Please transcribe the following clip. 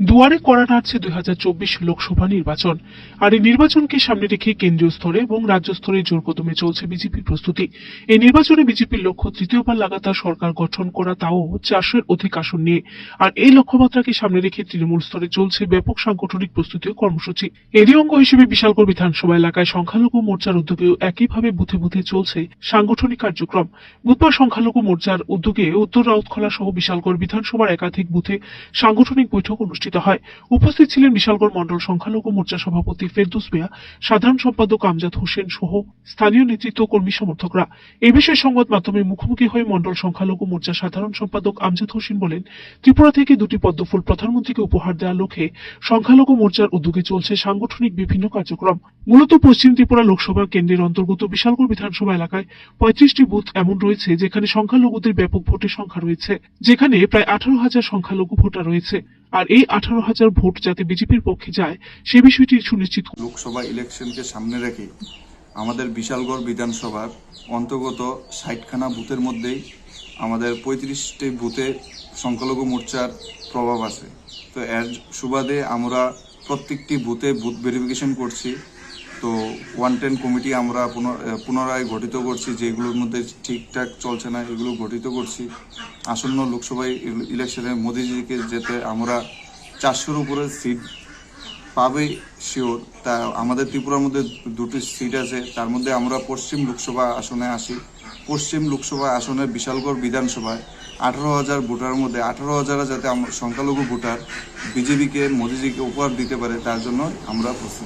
দুয়ারে করা নাড়ছে দুই হাজার চব্বিশ লোকসভা নির্বাচন। আর এই নির্বাচনকে সামনে রেখে কেন্দ্রীয় স্তরে এবং রাজ্য স্তরে জোর কদমে চলছে বিজেপির প্রস্তুতি। এই নির্বাচনে বিজেপির লক্ষ্য তৃতীয়বার লাগাতার সরকার গঠন করা, তাও চারশোর অধিক আসন নিয়ে। আর এই লক্ষ্যমাত্রাকে সামনে রেখে তৃণমূল স্তরে চলছে ব্যাপক সাংগঠনিক প্রস্তুতি ও কর্মসূচি। এরই অঙ্গ হিসেবে বিশালগড় বিধানসভা এলাকায় সংখ্যালঘু মোর্চার উদ্যোগেও একইভাবে বুথে বুথে চলছে সাংগঠনিক কার্যক্রম। বুধবার সংখ্যালঘু মোর্চার উদ্যোগে উত্তর রাউতখলা সহ বিশালগড় বিধানসভার একাধিক বুথে সাংগঠনিক বৈঠক অনুষ্ঠিত হয়। উপস্থিত ছিলেন বিশালগড় মন্ডল সংখ্যালঘু মোর্চা সভাপতি ফেরদুস মিয়া, সাধারণ সম্পাদক আমজাদ হোসেন সহ স্থানীয় নেতৃত্ব কর্মী সমর্থকরা। এ বিষয়ে সংবাদ মাধ্যমে মুখোমুখি হয়ে মন্ডল সংখ্যালঘু মোর্চা সাধারণ সম্পাদক আমজাদ হোসেন বলেন, ত্রিপুরা থেকে দুটি পদ্মফুল প্রধানমন্ত্রীকে উপহার দেওয়ার লক্ষ্যে সংখ্যালঘু মোর্চার উদ্যোগে চলছে সাংগঠনিক বিভিন্ন কার্যক্রম। মূলত পশ্চিম ত্রিপুরা লোকসভা কেন্দ্রের অন্তর্গত বিশালগড় বিধানসভা এলাকায় পঁয়ত্রিশটি বুথ এমন রয়েছে যেখানে সংখ্যালঘুদের ব্যাপক ভোটের সংখ্যা রয়েছে, যেখানে প্রায় আঠারো হাজার সংখ্যালঘু ভোটার রয়েছে। আর এই আঠারো হাজার ভোট যাতে বিজেপির পক্ষে যায়, সে বিষয়টি সুনিশ্চিত লোকসভা ইলেকশনকে সামনে রেখে আমাদের বিশালগড় বিধানসভার অন্তর্গত ষাটখানা বুথের মধ্যেই আমাদের পঁয়ত্রিশটি বুথে সংখ্যালঘু মোর্চার প্রভাব আছে। তো এর সুবাদে আমরা প্রত্যেকটি বুথে বুথ ভেরিফিকেশন করছি। তো ওয়ান টেন কমিটি আমরা পুনর- পুনরায় গঠিত করছি, যেগুলোর মধ্যে ঠিকঠাক চলছে না, এগুলো গঠিত করছি। আসন্ন লোকসভা ইল- ইলেকশনে মোদিজিকে যেতে আমরা চারশোর উপরে সিট পাবে, শিওর। তা আমাদের ত্রিপুরার মধ্যে দুটি সিট আছে, তার মধ্যে আমরা পশ্চিম লোকসভা আসনে আসি। পশ্চিম লোকসভা আসনে বিশালগড় বিধানসভায় আঠারো হাজার ভোটারের মধ্যে, আঠারো হাজার যাতে সংখ্যালঘু ভোটার বিজেপিকে, মোদিজিকে উপহার দিতে পারে, তার জন্য আমরা প্রস্তুত।